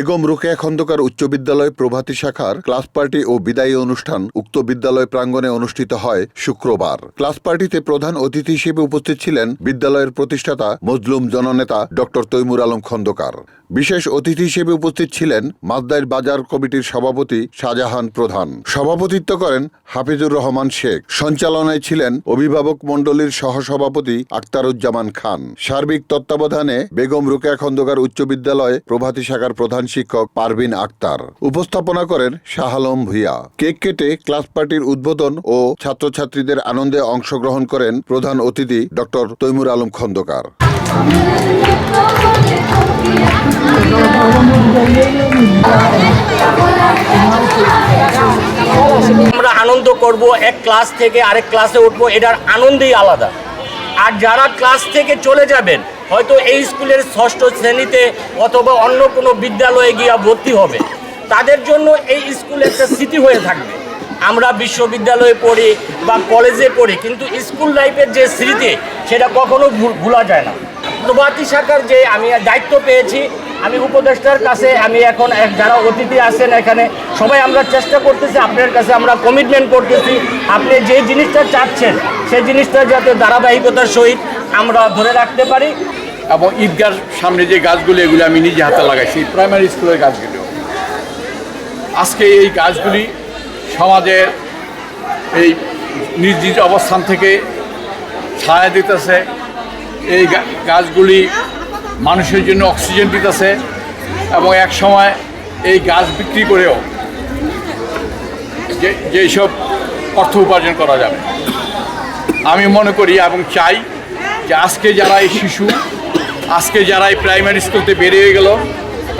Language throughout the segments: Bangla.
বেগম রোকেয়া খন্দকার উচ্চ বিদ্যালয় প্রভাতী শাখার ক্লাস পার্টি ও বিদায়ী অনুষ্ঠান উক্ত বিদ্যালয় প্রাঙ্গণে অনুষ্ঠিত হয় শুক্রবার। ক্লাস পার্টিতে প্রধান অতিথি হিসেবে উপস্থিত ছিলেন বিদ্যালয়ের প্রতিষ্ঠাতা, মজলুম জননেতা ডক্টর তৈমুর আলম খন্দকার। বিশেষ অতিথি হিসেবে উপস্থিত ছিলেন মাদ্দাইর বাজার কমিটির সভাপতি শাহজাহান প্রধান। সভাপতিত্ব করেন হাফিজুর রহমান শেখ। সঞ্চালনায় ছিলেন অভিভাবক মণ্ডলীর সহসভাপতি আক্তারুজ্জামান খান। সার্বিক তত্ত্বাবধানে বেগম রোকেয়া খন্দকার উচ্চ বিদ্যালয় প্রভাতী শাখার প্রধান শিক্ষক পারভিন আক্তার উপস্থাপনা করেন শাহ আলম কেক কেটে ক্লাস পার্টির উদ্বোধন ও ছাত্রছাত্রীদের আনন্দে অংশগ্রহণ করেন প্রধান অতিথি ডক্টর তৈমুর আলম খন্দকার। আমরা আনন্দ করব, এক ক্লাস থেকে আরেক ক্লাসে উঠবো, এটার আনন্দই আলাদা। আর যারা ক্লাস থেকে চলে যাবেন, হয়তো এই স্কুলের ষষ্ঠ শ্রেণীতে অথবা অন্য কোনো বিদ্যালয়ে গিয়ে ভর্তি হবে, তাদের জন্য এই স্কুল একটা স্মৃতি হয়ে থাকবে। আমরা বিশ্ববিদ্যালয়ে পড়ি বা কলেজে পড়ি, কিন্তু স্কুল লাইফের যে স্মৃতি, সেটা কখনো ভোলা যায় না। প্রভাতী শাখার যে আমি দায়িত্ব পেয়েছি, আমি উপদেষ্টার কাছে আমি এখন যারা অতিথি আছেন এখানে, সবাই আমরা চেষ্টা করতেছি আপনার কাছে আমরা কমিটমেন্ট করতেছি। আপনি যে জিনিসটা চাচ্ছেন, সেই জিনিসটা যাতে ধারাবাহিকতার সহিত আমরা ধরে রাখতে পারি। এবং ঈদগার সামনে যে গাছগুলো, এগুলো আমি নিজে হাতে লাগাইছি প্রাইমারি স্কুলের গাছগুলো। আজকে এই গাছগুলি সমাজের এই নিজ নিজ অবস্থান থেকে ছায়া দিতেছে। এই গাছগুলি মানুষের জন্য অক্সিজেন দিতেছে এবং এক সময় এই গাছ বিক্রি করেও যে যেসব অর্থ উপার্জন করা যাবে। আমি মনে করি এবং চাই যে আজকে যারা এই শিশু, আজকে যারা এই প্রাইমারি স্কুলতে বেরিয়ে গেল,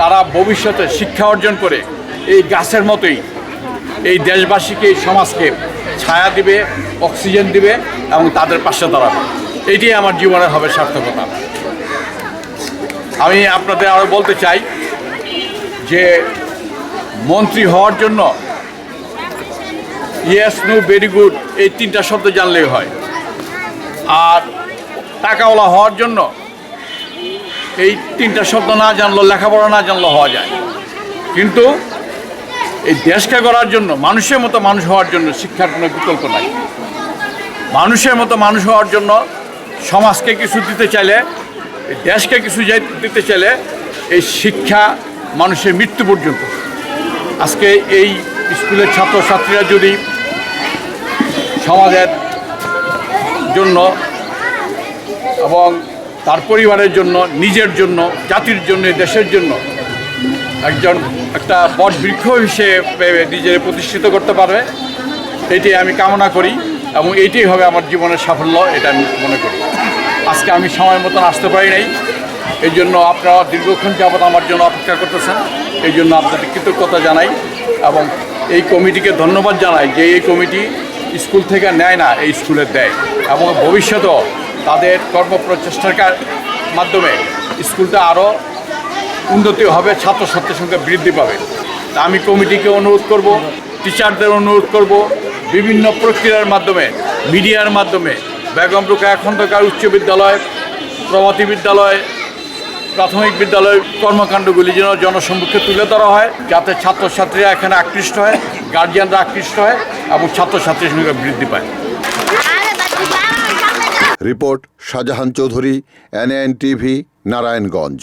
তারা ভবিষ্যতে শিক্ষা অর্জন করে এই গাছের মতোই এই দেশবাসীকে, এই সমাজকে ছায়া দিবে, অক্সিজেন দিবে এবং তাদের পাশে দাঁড়াবে। এটাই আমার জীবনে হবে সার্থকতা। আমি আপনাদের আরও বলতে চাই যে, মন্ত্রী হওয়ার জন্য ইয়েস নো ভেরি গুড এই তিনটা শব্দ জানলেই হয়। আর টাকাওয়ালা হওয়ার জন্য এই তিনটা শব্দ না জানলো লেখাপড়া না জানলো হওয়া যায়। কিন্তু এই দেশকে গড়ার জন্য, মানুষের মতো মানুষ হওয়ার জন্য শিক্ষার কোনো বিকল্প নাই। মানুষের মতো মানুষ হওয়ার জন্য সমাজকে কিছু দিতে চাইলে দেশকে কিছু দিতে চাইলে এই শিক্ষা মানুষের মৃত্যু পর্যন্ত। আজকে এই স্কুলের ছাত্রছাত্রীরা যদি সমাজের জন্য এবং তার পরিবারের জন্য, নিজের জন্য, জাতির জন্য, দেশের জন্য একজন একটা বট বৃক্ষ হিসেবে নিজের প্রতিষ্ঠিত করতে পারবে এটি আমি কামনা করি এবং এইটাই হবে আমার জীবনের সাফল্য, এটা আমি মনে করি। আজকে আমি সময় মতন আসতে পারি নাই। এই জন্য আপনারা দীর্ঘক্ষণ যাবৎ আমার জন্য অপেক্ষা করতেছেন। এই জন্য আপনাদের কৃতজ্ঞতা জানাই এবং এই কমিটিকে ধন্যবাদ জানাই যে এই কমিটি স্কুল থেকে নেয় না, এই স্কুলের দেয় এবং ভবিষ্যতেও তাদের কর্মপ্রচেষ্টার মাধ্যমে স্কুলটা আরও উন্নতি হবে, ছাত্রছাত্রীর সংখ্যা বৃদ্ধি পাবে। আমি কমিটিকে অনুরোধ করব, টিচারদের অনুরোধ করব, বিভিন্ন প্রক্রিয়ার মাধ্যমে, মিডিয়ার মাধ্যমে বেগম এখন খন্দকার উচ্চ বিদ্যালয় প্রভাতী বিদ্যালয়, প্রাথমিক বিদ্যালয় কর্মকাণ্ডগুলি যেন জনসম্মুখে তুলে ধরা হয়, যাতে ছাত্রছাত্রীরা এখানে আকৃষ্ট হয় গার্জিয়ানরা আকৃষ্ট হয় এবং ছাত্রছাত্রীর সংখ্যা বৃদ্ধি পায়। Report Shahjahan Chowdhury NN TV Narayanganj.